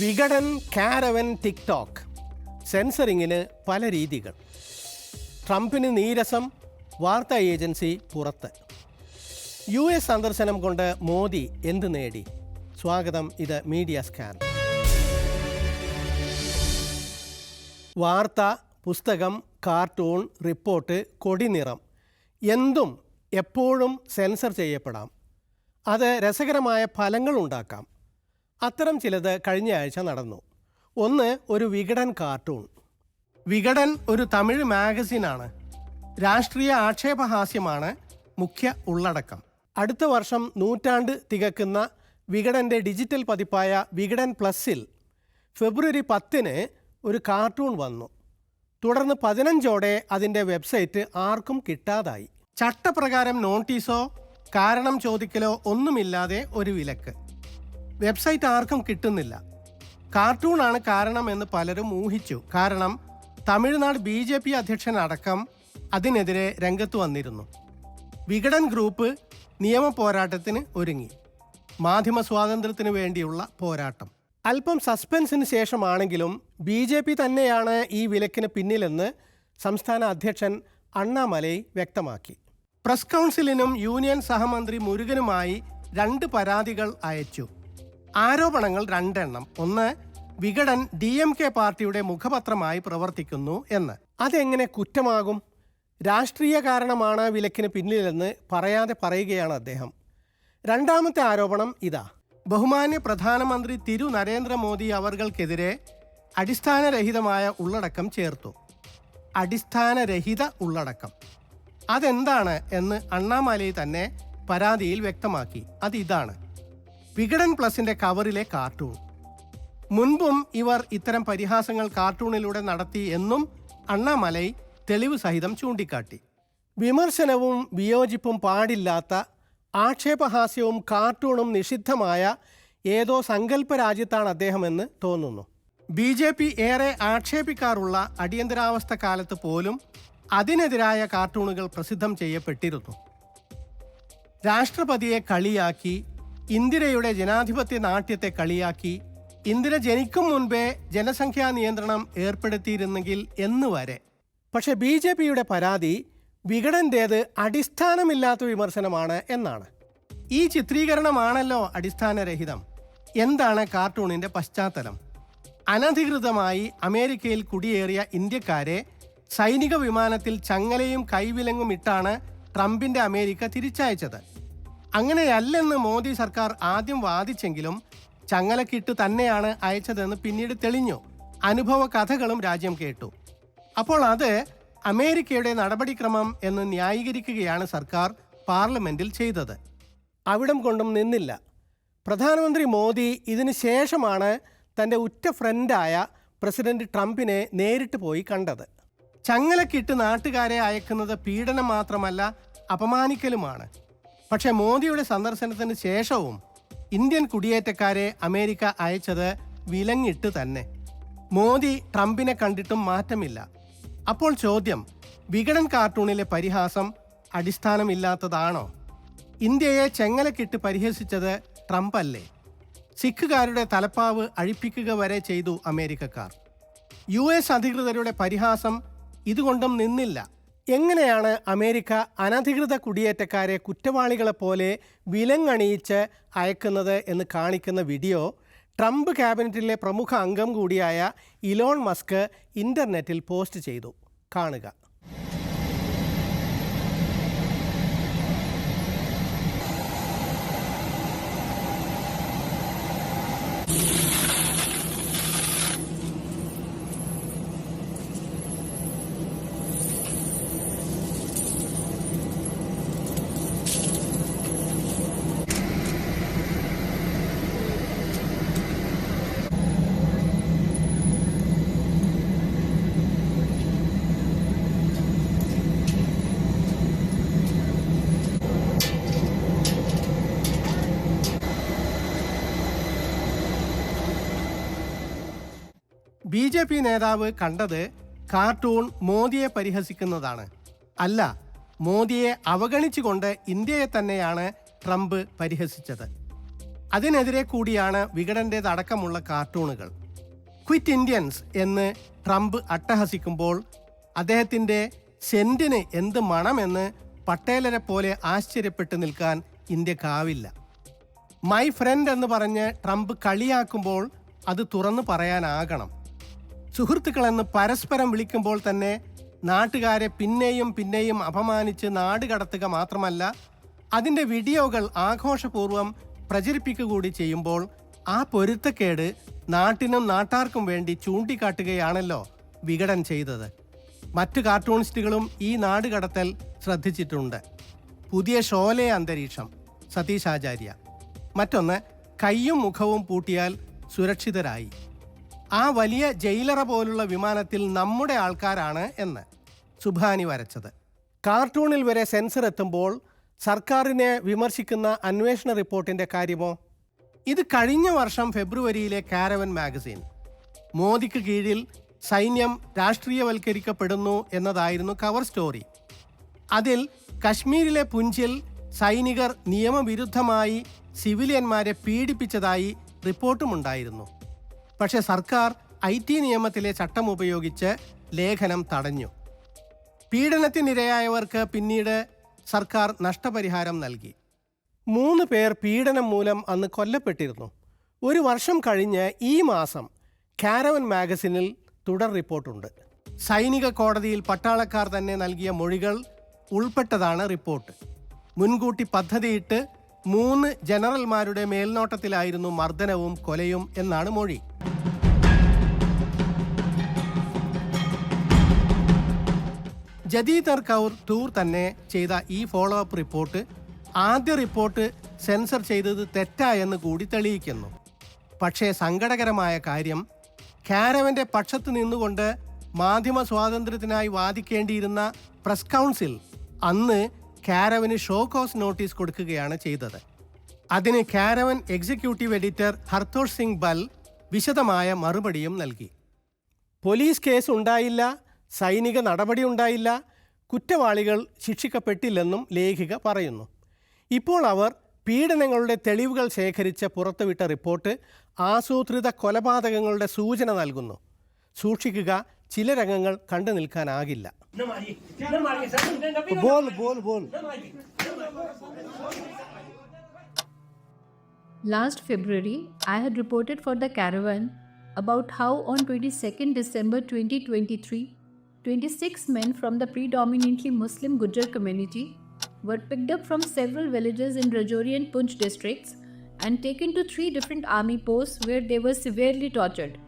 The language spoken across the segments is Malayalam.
വികടൻ കാരവൻ ടിക്ടോക്ക്. സെൻസറിങ്ങിന് പല രീതികൾ. ട്രംപിന് നീരസം വാർത്താ ഏജൻസി പുറത്ത്. യു എസ് സന്ദർശനം കൊണ്ട് മോദി എന്ത് നേടി? സ്വാഗതം ഇത് മീഡിയ സ്കാൻ. വാർത്ത പുസ്തകം കാർട്ടൂൺ റിപ്പോർട്ട് കൊടിനിറം. എന്തും എപ്പോഴും സെൻസർ ചെയ്യപ്പെടാം. അത് രസകരമായ ഫലങ്ങൾ ഉണ്ടാക്കാം. അത്തരം ചിലത് കഴിഞ്ഞ ആഴ്ച നടന്നു. ഒന്ന് ഒരു വികടൻ കാർട്ടൂൺ. വികടൻ ഒരു തമിഴ് മാഗസിനാണ്. രാഷ്ട്രീയ ആക്ഷേപഹാസ്യമാണ് മുഖ്യ ഉള്ളടക്കം. അടുത്ത വർഷം നൂറ്റാണ്ട് തികക്കുന്ന വികടന്റെ ഡിജിറ്റൽ പതിപ്പായ വികടൻ പ്ലസ്സിൽ ഫെബ്രുവരി പത്തിന് ഒരു കാർട്ടൂൺ വന്നു. തുടർന്ന് പതിനഞ്ചോടെ അതിന്റെ വെബ്സൈറ്റ് ആർക്കും കിട്ടാതായി. ചട്ടപ്രകാരം നോട്ടീസോ കാരണം ചോദിക്കലോ ഒന്നുമില്ലാതെ ഒരു വിലക്ക്. വെബ്സൈറ്റ് ആർക്കും കിട്ടുന്നില്ല. കാർട്ടൂണാണ് കാരണം എന്ന് പലരും ഊഹിച്ചു. കാരണം തമിഴ്നാട് ബി ജെ പി അധ്യക്ഷൻ അടക്കം അതിനെതിരെ രംഗത്ത് വന്നിരുന്നു. വികടൻ ഗ്രൂപ്പ് നിയമ പോരാട്ടത്തിന് ഒരുങ്ങി. മാധ്യമ സ്വാതന്ത്ര്യത്തിന് വേണ്ടിയുള്ള പോരാട്ടം. അല്പം സസ്പെൻസിന് ശേഷമാണെങ്കിലും ബി ജെ പി തന്നെയാണ് ഈ വിലക്കിന് പിന്നിലെന്ന് സംസ്ഥാന അധ്യക്ഷൻ അണ്ണാമലൈ വ്യക്തമാക്കി. പ്രസ് കൗൺസിലിനും യൂണിയൻ സഹമന്ത്രി മുരുകനുമായി രണ്ട് പരാതികൾ അയച്ചു. ആരോപണങ്ങൾ രണ്ടെണ്ണം. ഒന്ന് വികടൻ ഡി എം കെ പാർട്ടിയുടെ മുഖപത്രമായി പ്രവർത്തിക്കുന്നു എന്ന്. അതെങ്ങനെ കുറ്റമാകും? രാഷ്ട്രീയ കാരണമാണ് വിലക്കിന് പിന്നിലെന്ന് പറയാതെ പറയുകയാണ് അദ്ദേഹം. രണ്ടാമത്തെ ആരോപണം ഇതാ. ബഹുമാന്യ പ്രധാനമന്ത്രി തിരു നരേന്ദ്രമോദി അവർകൾക്കെതിരെ അടിസ്ഥാനരഹിതമായ ഉള്ളടക്കം ചേർത്തു. അടിസ്ഥാനരഹിത ഉള്ളടക്കം. അതെന്താണ് എന്ന് അണ്ണാമലൈ തന്നെ പരാതിയിൽ വ്യക്തമാക്കി. അത് ഇതാണ് വികടൻ പ്ലസിന്റെ കവറിലെ കാർട്ടൂൺ. മുൻപും ഇവർ ഇത്തരം പരിഹാസങ്ങൾ കാർട്ടൂണിലൂടെ നടത്തി എന്നും അണ്ണാമലൈ തെളിവ് സഹിതം ചൂണ്ടിക്കാട്ടി. വിമർശനവും വിയോജിപ്പും പാടില്ലാത്ത ആക്ഷേപഹാസ്യവും കാർട്ടൂണും നിഷിദ്ധമായ ഏതോ സങ്കല്പ രാജ്യത്താണ് അദ്ദേഹമെന്ന് തോന്നുന്നു. ബി ജെ പി ഏറെ ആക്ഷേപിക്കാറുള്ള അടിയന്തരാവസ്ഥ കാലത്ത് പോലും അതിനെതിരായ കാർട്ടൂണുകൾ പ്രസിദ്ധം ചെയ്യപ്പെട്ടിരുന്നു. രാഷ്ട്രപതിയെ കളിയാക്കി ഇന്ദിരയുടെ ജനാധിപത്യ നാട്യത്തെ കളിയാക്കി ഇന്ദിര ജനിക്കും മുൻപേ ജനസംഖ്യാ നിയന്ത്രണം ഏർപ്പെടുത്തിയിരുന്നെങ്കിൽ എന്ന് വരെ. പക്ഷെ ബി ജെ പിയുടെ പരാതി വികടന്റേത് അടിസ്ഥാനമില്ലാത്ത വിമർശനമാണ് എന്നാണ്. ഈ ചിത്രീകരണമാണല്ലോ അടിസ്ഥാനരഹിതം. എന്താണ് കാർട്ടൂണിന്റെ പശ്ചാത്തലം? അനധികൃതമായി അമേരിക്കയിൽ കുടിയേറിയ ഇന്ത്യക്കാരെ സൈനിക വിമാനത്തിൽ ചങ്ങലയും കൈവിലങ്ങും ഇട്ടാണ് ട്രംപിന്റെ അമേരിക്ക തിരിച്ചയച്ചത്. അങ്ങനെയല്ലെന്ന് മോദി സർക്കാർ ആദ്യം വാദിച്ചെങ്കിലും ചങ്ങലക്കിട്ട് തന്നെയാണ് അയച്ചതെന്ന് പിന്നീട് തെളിഞ്ഞു. അനുഭവ കഥകളും രാജ്യം കേട്ടു. അപ്പോൾ അത് അമേരിക്കയുടെ നടപടിക്രമം എന്ന് ന്യായീകരിക്കുകയാണ് സർക്കാർ പാർലമെന്റിൽ ചെയ്തത്. അവിടം കൊണ്ടും നിന്നില്ല. പ്രധാനമന്ത്രി മോദി ഇതിന് ശേഷമാണ് തന്റെ ഉറ്റ ഫ്രണ്ടായ പ്രസിഡന്റ് ട്രംപിനെ നേരിട്ട് പോയി കണ്ടത്. ചങ്ങലക്കിട്ട് നാട്ടുകാരെ അയക്കുന്നത് പീഡനം മാത്രമല്ല അപമാനിക്കലുമാണ്. പക്ഷേ മോദിയുടെ സന്ദർശനത്തിന് ശേഷവും ഇന്ത്യൻ കുടിയേറ്റക്കാരെ അമേരിക്ക അയച്ചത് വിലങ്ങിട്ട് തന്നെ. മോദി ട്രംപിനെ കണ്ടിട്ടും മാറ്റമില്ല. അപ്പോൾ ചോദ്യം വികടൻ കാർട്ടൂണിലെ പരിഹാസം അടിസ്ഥാനമില്ലാത്തതാണോ? ഇന്ത്യയെ ചെങ്ങലക്കിട്ട് പരിഹസിച്ചത് ട്രംപ് അല്ലേ സിഖുകാരുടെ തലപ്പാവ് അഴിപ്പിക്കുക വരെ ചെയ്തു അമേരിക്കക്കാർ. യു എസ് അധികൃതരുടെ പരിഹാസം ഇതുകൊണ്ടും നിന്നില്ല. എങ്ങനെയാണ് അമേരിക്ക അനധികൃത കുടിയേറ്റക്കാരെ കുറ്റവാളികളെപ്പോലെ വിലങ്ങണിയിച്ച് അയക്കുന്നത് എന്ന് കാണിക്കുന്ന വീഡിയോ ട്രംപ് ക്യാബിനറ്റിലെ പ്രമുഖ അംഗം കൂടിയായ ഇലോൺ മസ്ക് ഇന്റർനെറ്റിൽ പോസ്റ്റ് ചെയ്തു. കാണുക. ബി ജെ പി നേതാവ് കണ്ടത് കാർട്ടൂൺ മോദിയെ പരിഹസിക്കുന്നതാണ്. അല്ല മോദിയെ അവഗണിച്ചുകൊണ്ട് ഇന്ത്യയെ തന്നെയാണ് ട്രംപ് പരിഹസിച്ചത്. അതിനെതിരെ കൂടിയാണ് വികടന്റേതടക്കമുള്ള കാർട്ടൂണുകൾ. ക്വിറ്റ് ഇന്ത്യൻസ് എന്ന് ട്രംപ് അട്ടഹസിക്കുമ്പോൾ അദ്ദേഹത്തിന്റെ സെന്റിന് എന്ത് മണമെന്ന് പട്ടേലരെ പോലെ ആശ്ചര്യപ്പെട്ടു നിൽക്കാൻ ഇന്ത്യക്കാവില്ല. മൈ ഫ്രണ്ട് എന്ന് പറഞ്ഞ് ട്രംപ് കളിയാക്കുമ്പോൾ അത് തുറന്നു പറയാനാകണം. സുഹൃത്തുക്കളെന്ന് പരസ്പരം വിളിക്കുമ്പോൾ തന്നെ നാട്ടുകാരെ പിന്നെയും പിന്നെയും അപമാനിച്ച് നാട് കടത്തുക മാത്രമല്ല അതിന്റെ വീഡിയോകൾ ആഘോഷപൂർവം പ്രചരിപ്പിക്കുകൂടി ചെയ്യുമ്പോൾ ആ പൊരുത്തക്കേട് നാട്ടിനും നാട്ടാർക്കും വേണ്ടി ചൂണ്ടിക്കാട്ടുകയാണല്ലോ വികടൻ ചെയ്തത്. മറ്റു കാർട്ടൂണിസ്റ്റുകളും ഈ നാട് കടത്തൽ ശ്രദ്ധിച്ചിട്ടുണ്ട്. പുതിയ ഷോലെ അന്തരീക്ഷം സതീഷ് ആചാര്യ. മറ്റൊന്ന് കയ്യും മുഖവും പൂട്ടിയാൽ സുരക്ഷിതരായി. ആ വലിയ ജയിലറ പോലുള്ള വിമാനത്തിൽ നമ്മുടെ ആൾക്കാരാണ് എന്ന് സുഭാനി വരച്ചത്. കാർട്ടൂണിൽ വരെ സെൻസർ എത്തുമ്പോൾ സർക്കാരിനെ വിമർശിക്കുന്ന അന്വേഷണ റിപ്പോർട്ടിന്റെ കാര്യമോ? ഇത് കഴിഞ്ഞ വർഷം ഫെബ്രുവരിയിലെ കാരവൻ മാഗസിൻ. മോദിക്ക് കീഴിൽ സൈന്യം രാഷ്ട്രീയവൽക്കരിക്കപ്പെടുന്നു എന്നതായിരുന്നു കവർ സ്റ്റോറി. അതിൽ കശ്മീരിലെ പുഞ്ചിൽ സൈനികർ നിയമവിരുദ്ധമായി സിവിലിയന്മാരെ പീഡിപ്പിച്ചതായി റിപ്പോർട്ടുമുണ്ടായിരുന്നു. പക്ഷേ സർക്കാർ ഐ ടി നിയമത്തിലെ ചട്ടം ഉപയോഗിച്ച് ലേഖനം തടഞ്ഞു. പീഡനത്തിനിരയായവർക്ക് പിന്നീട് സർക്കാർ നഷ്ടപരിഹാരം നൽകി. മൂന്ന് പേർ പീഡനം മൂലം അന്ന് കൊല്ലപ്പെട്ടിരുന്നു. ഒരു വർഷം കഴിഞ്ഞ് ഈ മാസം കാരവൻ മാഗസിനിൽ തുടർ റിപ്പോർട്ടുണ്ട്. സൈനിക കോടതിയിൽ പട്ടാളക്കാർ തന്നെ നൽകിയ മൊഴികൾ ഉൾപ്പെട്ടതാണ് റിപ്പോർട്ട്. മുൻകൂട്ടി പദ്ധതിയിട്ട് മൂന്ന് ജനറൽമാരുടെ മേൽനോട്ടത്തിലായിരുന്നു മർദ്ദനവും കൊലയും എന്നാണ് മൊഴി. ജദീദർ കൗർ ടൂർ തന്നെ ചെയ്ത ഈ ഫോളോ അപ്പ് റിപ്പോർട്ട് ആദ്യ റിപ്പോർട്ട് സെൻസർ ചെയ്തത് തെറ്റായെന്ന് കൂടി തെളിയിക്കുന്നു. പക്ഷേ സങ്കടകരമായ കാര്യം കാരവന്റെ പക്ഷത്ത് നിന്നുകൊണ്ട് മാധ്യമ സ്വാതന്ത്ര്യത്തിനായി വാദിക്കേണ്ടിയിരുന്ന പ്രസ് കൗൺസിൽ അന്ന് കാരവന് ഷോ കോസ് നോട്ടീസ് കൊടുക്കുകയാണ് ചെയ്തത്. അതിന് caravan executive editor Hartosh Singh Bal വിശദമായ മറുപടിയും നൽകി. പോലീസ് കേസ് ഉണ്ടായില്ല സൈനിക നടപടി ഉണ്ടായില്ല കുറ്റവാളികൾ ശിക്ഷിക്കപ്പെട്ടില്ലെന്നും ലേഖിക പറയുന്നു. ഇപ്പോൾ അവർ പീഡനങ്ങളുടെ തെളിവുകൾ ശേഖരിച്ച് പുറത്തുവിട്ട റിപ്പോർട്ട് ആസൂത്രിത കൊലപാതകങ്ങളുടെ സൂചന നൽകുന്നു. സൂക്ഷിക്കുക ചില രംഗങ്ങൾ കണ്ടു നിൽക്കാനാകില്ല. Ball ball Last February, I had reported for the caravan about how on 22nd December 2023, 26 men from the predominantly Muslim Gujar community were picked up from several villages in Rajouri and Punch districts and taken to three different army posts where they were severely tortured.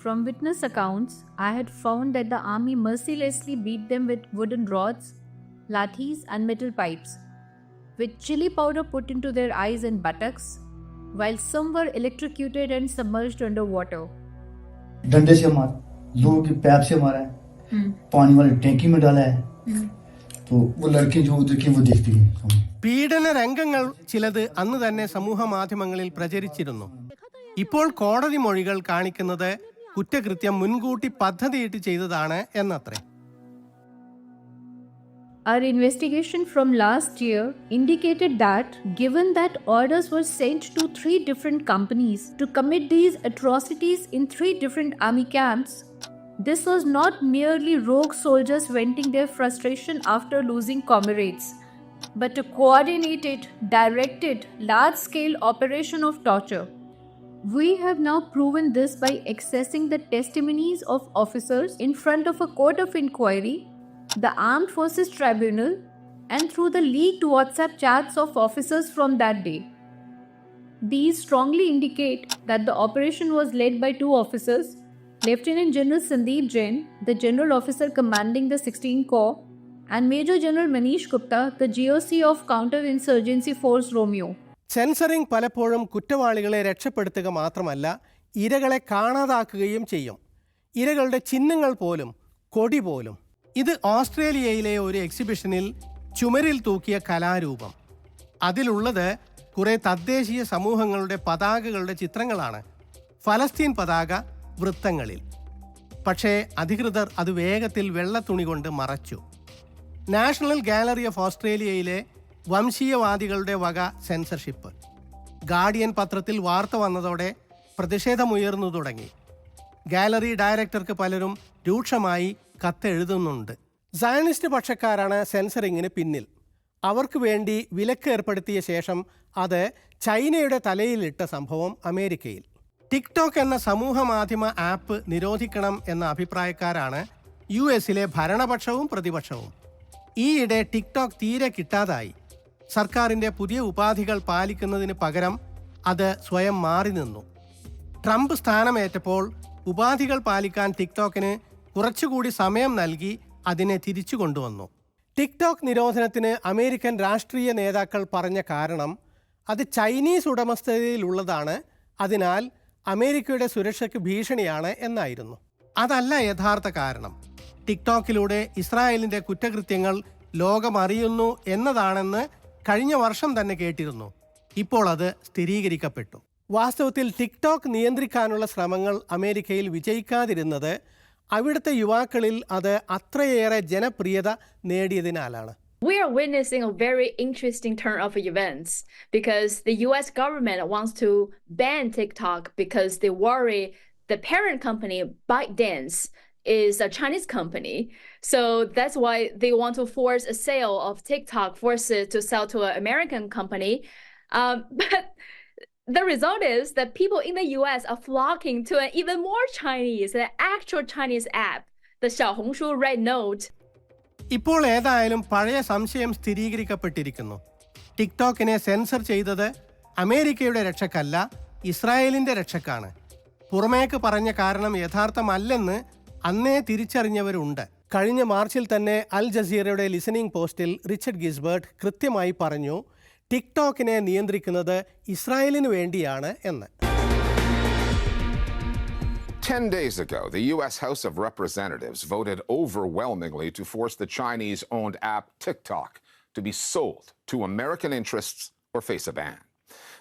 From witness accounts, I had found that the army mercilessly beat them with wooden rods, lathis, and metal pipes with chili powder put into their eyes and buttocks, while some were electrocuted and submerged underwater. डंडे से मार लोगों के पैर से मारा है पानी वाली टैंकी में डाला है तो वो लड़के जो उधर की वो देखती है പീഡന രംഗങ്ങൾ ചിലത് അന്ന് തന്നെ സമൂഹ മാധ്യമങ്ങളിൽ പ്രചരിച്ചിരുന്നു ഇപ്പോൾ കോടതി മൊഴികൾ കാണിക്കുന്നത് കുറ്റകൃത്യം മുൻകൂട്ടി പദ്ധതിയിട്ട് ചെയ്തതാണ് എന്നത്രേ Our investigation from last year indicated that, given that orders were sent to three different companies to commit these atrocities in three different army camps, this was not merely rogue soldiers venting their frustration after losing comrades, but a coordinated, directed, large scale operation of torture. We have now proven this by accessing the testimonies of officers in front of a court of inquiry, the Armed Forces Tribunal, and through the leaked WhatsApp chats of officers from that day. These strongly indicate that the operation was led by two officers Lieutenant General Sandeep Jain, the General Officer commanding the 16th Corps, and Major General Manish Gupta, the GOC of Counterinsurgency Force Romeo. Censoring പലപ്പോഴും കുറ്റവാളികളെ രക്ഷപ്പെടുത്തുക മാത്രമല്ല ഇരകളെ കാണാതാക്കുകയും ചെയ്യും. ഇരകളുടെ ചിഹ്നങ്ങൾ പോലും കൊടി പോലും. ഇത് ഓസ്ട്രേലിയയിലെ ഒരു എക്സിബിഷനിൽ ചുമരിൽ തൂക്കിയ കലാരൂപം. അതിലുള്ളത് കുറേ തദ്ദേശീയ സമൂഹങ്ങളുടെ പതാകകളുടെ ചിത്രങ്ങളാണ്. ഫലസ്തീൻ പതാക വൃത്തങ്ങളിൽ. പക്ഷേ അധികൃതർ അത് വേഗത്തിൽ വെള്ള തുണി കൊണ്ട് മറച്ചു. നാഷണൽ ഗാലറി ഓഫ് ഓസ്ട്രേലിയയിലെ വംശീയവാദികളുടെ വക സെൻസർഷിപ്പ് ഗാർഡിയൻ പത്രത്തിൽ വാർത്ത വന്നതോടെ പ്രതിഷേധമുയർന്നു തുടങ്ങി. ഗാലറി ഡയറക്ടർക്ക് പലരും രൂക്ഷമായി കത്തെഴുതുന്നുണ്ട്. സയണിസ്റ്റ് പക്ഷക്കാരാണ് സെൻസറിങ്ങിന് പിന്നിൽ. അവർക്ക് വേണ്ടി വിലക്ക് ഏർപ്പെടുത്തിയ ശേഷം അത് ചൈനയുടെ തലയിലിട്ട സംഭവം അമേരിക്കയിൽ. ടിക്ടോക്ക് എന്ന സമൂഹ മാധ്യമ ആപ്പ് നിരോധിക്കണം എന്ന അഭിപ്രായക്കാരാണ് യു എസിലെ ഭരണപക്ഷവും പ്രതിപക്ഷവും. ഈയിടെ ടിക്ടോക്ക് തീരെ കിട്ടാതായി. സർക്കാരിന്റെ പുതിയ ഉപാധികൾ പാലിക്കുന്നതിന് പകരം അത് സ്വയം മാറി നിന്നു. ട്രംപ് സ്ഥാനമേറ്റപ്പോൾ ഉപാധികൾ പാലിക്കാൻ ടിക്ടോക്കിന് കുറച്ചുകൂടി സമയം നൽകി അതിനെ തിരിച്ചു കൊണ്ടുവന്നു. ടിക്ടോക്ക് നിരോധനത്തിന് അമേരിക്കൻ രാഷ്ട്രീയ നേതാക്കൾ പറഞ്ഞ കാരണം അത് ചൈനീസ് ഉടമസ്ഥതയിലുള്ളതാണ് അതിനാൽ അമേരിക്കയുടെ സുരക്ഷയ്ക്ക് ഭീഷണിയാണ് എന്നായിരുന്നു. അതല്ല യഥാർത്ഥ കാരണം. ടിക്ടോക്കിലൂടെ ഇസ്രായേലിന്റെ കുറ്റകൃത്യങ്ങൾ ലോകമറിയുന്നു എന്നതാണെന്ന് കഴിഞ്ഞ വർഷം തന്നെ കേട്ടിരുന്നു ഇപ്പോൾ അത് സ്ഥിരീകരിക്കപ്പെട്ടു വാസ്തവത്തിൽ ടിക്ടോക്ക് നിയന്ത്രിക്കാനുള്ള ശ്രമങ്ങൾ അമേരിക്കയിൽ വിജയിക്കാതിരുന്നത് അവിടുത്തെ യുവാക്കളിൽ അത് അത്രയേറെ ജനപ്രിയത നേടിയതിനാലാണ് We are witnessing a very interesting turn of events because the US government wants to ban TikTok because they worry the parent company, ByteDance, is a Chinese company. So that's why they want to force a sale of TikTok, force it to sell to an American company. Um, but the result is that people in the US are flocking to an even more Chinese, an actual Chinese app, the Xiaohongshu Red Note. ഇപ്പോൾ ഏതായാലും പഴയ സംശയം സ്ഥിരീകരിക്കപ്പെട്ടിരിക്കുന്നു ടിക്ടോക്കിനെ സെൻസർ ചെയ്തത് അമേരിക്കയുടെ രക്ഷക്കല്ല ഇസ്രായേലിന്റെ രക്ഷക്കാണ് പുറമേക്ക് പറഞ്ഞ കാരണം യഥാർത്ഥമല്ലെന്ന് അന്നേ തിരിച്ചറിഞ്ഞവരുണ്ട് കഴിഞ്ഞ മാർച്ചിൽ തന്നെ അൽ ജസീറയുടെ ലിസണിംഗ് പോസ്റ്റിൽ റിച്ചർഡ് ഗിസ്ബർട്ട് കൃത്യമായി പറഞ്ഞു ടിക്ടോക്കിനെ നിയന്ത്രിക്കുന്നത് ഇസ്രായേലിന് വേണ്ടിയാണ് എന്ന് Ten days ago, the U.S. House of Representatives voted overwhelmingly to force the Chinese owned app TikTok to be sold to American interests or face a ban.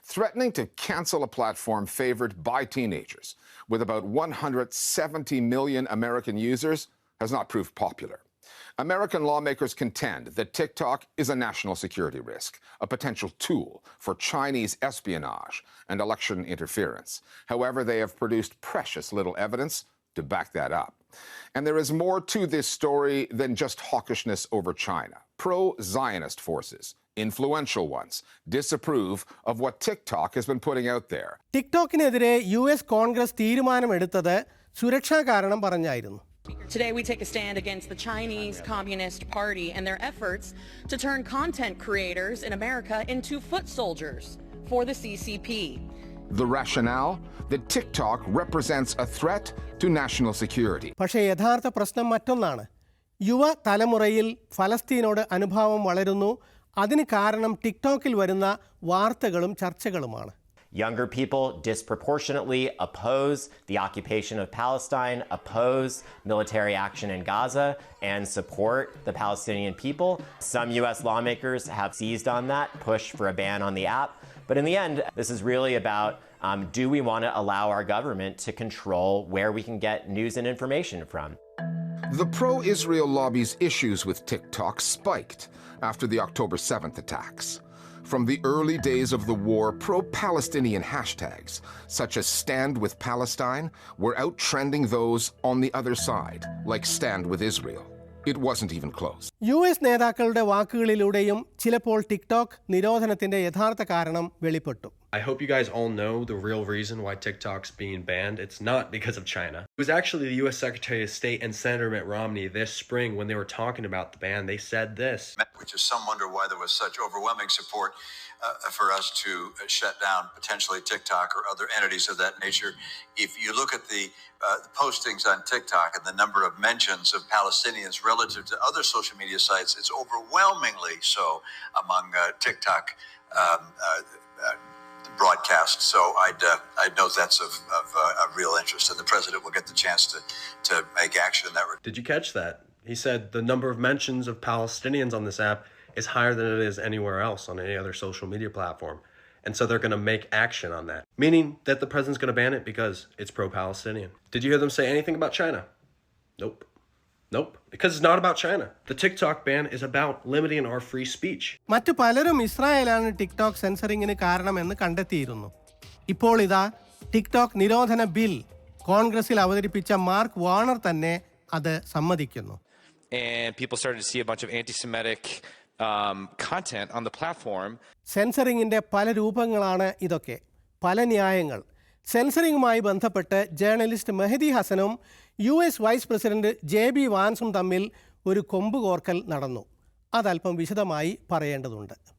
Threatening to cancel a platform favored by teenagers with about 170 million American users has not proved popular. American lawmakers contend that TikTok is a national security risk, a potential tool for Chinese espionage and election interference. However, they have produced precious little evidence to back that up. And there is more to this story than just hawkishness over China. Pro Zionist forces, influential ones, disapprove of what TikTok has been putting out there. ടിക്ടോക്കിനെതിരെ യു എസ് കോൺഗ്രസ് തീരുമാനമെടുത്തത് സുരക്ഷാ കാരണം പറഞ്ഞായിരുന്നു Today, we take a stand against the Chinese Communist Party and their efforts to turn content creators in America into foot soldiers for the CCP. The rationale that TikTok represents a threat to national security. പക്ഷേ യഥാർത്ഥ പ്രശ്നം മറ്റൊന്നാണ് യുവ തലമുറയിൽ ഫലസ്തീനോട് അനുഭാവം വളരുന്നു അതിന് കാരണം ടിക്ടോക്കിൽ വരുന്ന വാർത്തകളും ചർച്ചകളുമാണ് Younger people disproportionately oppose the occupation of Palestine, oppose military action in Gaza, and support the Palestinian people. Some US lawmakers have seized on that, pushed for a ban on the app. But in the end, this is really about um, do we want to allow our government to control where we can get news and information from? The pro Israel lobby's issues with TikTok spiked after the October 7th attacks. From the early days of the war, pro Palestinian hashtags, such as Stand with Palestine, were out trending those on the other side, like Stand with Israel. It wasn't even close. U S നേതാക്കളുടെ വാക്കുകളിലൂടെയും ചിലപ്പോൾ ടിക്ടോക്ക് നിരോധനത്തിന്റെ യഥാർത്ഥ കാരണം വെളിപ്പെട്ടു I hope you guys all know the real reason why TikTok's being banned. It's not because of China. It was actually the US Secretary of State and Senator Mitt Romney this spring when they were talking about the ban. They said this which is some wonder why there was such overwhelming support uh, for us to uh, shut down potentially TikTok or other entities of that nature. If you look at the, uh, the postings on TikTok and the number of mentions of Palestinians relative to other social media sites, it's overwhelmingly so among uh, TikTok. Um, uh. So I'd uh, I'd note that's of, of, uh, of real interest, and the president will get the chance to to make action in that. Did you catch that? He said the number of mentions of Palestinians on this app is higher than it is anywhere else on any other social media platform. And so they're going to make action on that, meaning that the president's going to ban it because it's pro Palestinian. Did you hear them say anything about China? Nope. Nope, because it's not about China. The TikTok ban is about limiting our free speech. മറ്റു പലരും ഇസ്രായേലാണ് ടിക്ടോക്ക് സെൻസറിങ്ങിന് കാരണമെന്ന് കണ്ടെത്തിയിരുന്നു ഇപ്പോൾ ഇതാ ടിക്ടോക്ക് നിരോധന ബിൽ കോൺഗ്രസിൽ അവതരിപ്പിച്ച മാർക്ക് വാണർ തന്നെ അത് സമ്മതിക്കുന്നു and people started to see a bunch of anti-Semitic um, content on the platform. സെൻസറിങ്ങിന്റെ പല രൂപങ്ങളാണ് ഇതൊക്കെ പല ന്യായങ്ങൾ സെൻസറിങ്ങുമായി ബന്ധപ്പെട്ട് journalist Mehdi ഹസനും U S vice president J B വാൻസും തമ്മിൽ ഒരു കൊമ്പ് കോർക്കൽ നടന്നു. അതല്പം വിശദമായി പറയേണ്ടതുണ്ട്.